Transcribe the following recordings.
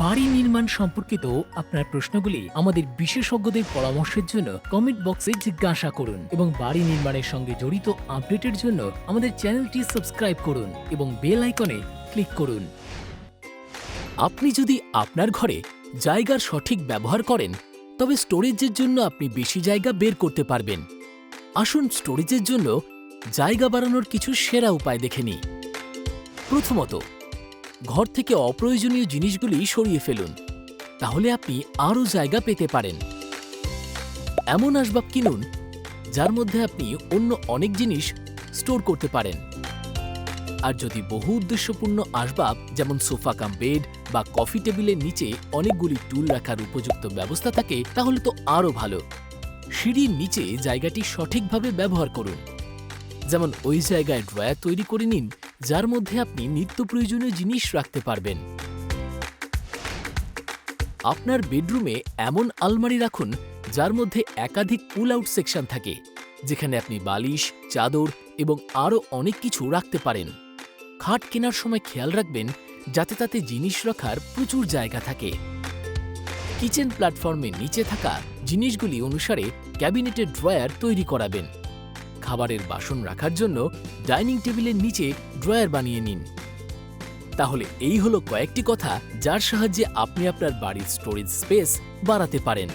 বাড়ি নির্মাণ সম্পর্কিত আপনার প্রশ্নগুলি আমাদের বিশেষজ্ঞদের পরামর্শের জন্য কমেন্ট বক্সে জিজ্ঞাসা করুন এবং বাড়ি নির্মাণের সঙ্গে জড়িত আপডেটের জন্য আমাদের চ্যানেলটি সাবস্ক্রাইব করুন এবং বেল আইকনে ক্লিক করুন। আপনি যদি আপনার ঘরে জায়গার সঠিক ব্যবহার করেন, তবে স্টোরেজের জন্য আপনি বেশি জায়গা বের করতে পারবেন। আসুন স্টোরেজের জন্য জায়গা বাড়ানোর কিছু সেরা উপায় দেখে নিই। প্রথমত ঘর থেকে অপ্রয়োজনীয় জিনিসগুলি সরিয়ে ফেলুন। তাহলে আপনি আরও জায়গা পেতে পারেন। এমন আসবাব কিনুন, যার মধ্যে আপনি অন্য অনেক জিনিস স্টোর করতে পারেন। আর যদি বহু উদ্দেশ্যপূর্ণ আসবাব, যেমন সোফা কাম বেড বা কফি টেবিলের নিচে অনেকগুলি টুল রাখার উপযুক্ত ব্যবস্থা থাকে, তাহলে তো আরও ভালো। সিঁড়ির নিচে জায়গাটি সঠিকভাবে ব্যবহার করুন। যেমন ওই জায়গায় ড্রয়ার তৈরি করে নিন যার মধ্যে আপনি নিত্য প্রয়োজনীয় জিনিস রাখতে পারবেন। আপনার বেডরুমে এমন আলমারি রাখুন, যার মধ্যে একাধিক পুল আউট সেকশন থাকে, যেখানে আপনি বালিশ, চাদর এবং আরও অনেক কিছু রাখতে পারেন। খাট কেনার সময় খেয়াল রাখবেন, যাতে তাতে জিনিস রাখার প্রচুর জায়গা থাকে। কিচেন প্ল্যাটফর্মের নিচে থাকা জিনিসগুলি অনুসারে ক্যাবিনেটের ড্রয়ার তৈরি করাবেন। খাবারের বাসন রাখার জন্য ডাইনিং টেবিলের নিচে ড্রয়ার বানিয়ে নিন। তাহলে এই হলো কয়েকটি কথা যার সাহায্যে আপনি আপনার বাড়ির স্টোরেজ স্পেস বাড়াতে পারেন।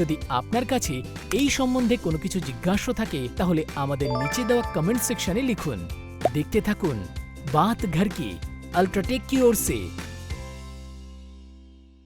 যদি আপনার কাছে এই সম্বন্ধে কোনো কিছু জিজ্ঞাসা থাকে, তাহলে আমাদের নিচে দেওয়া কমেন্ট সেকশনে লিখুন। দেখতে থাকুন বাত ঘর কি? अल्ट्राटेक की ओर से।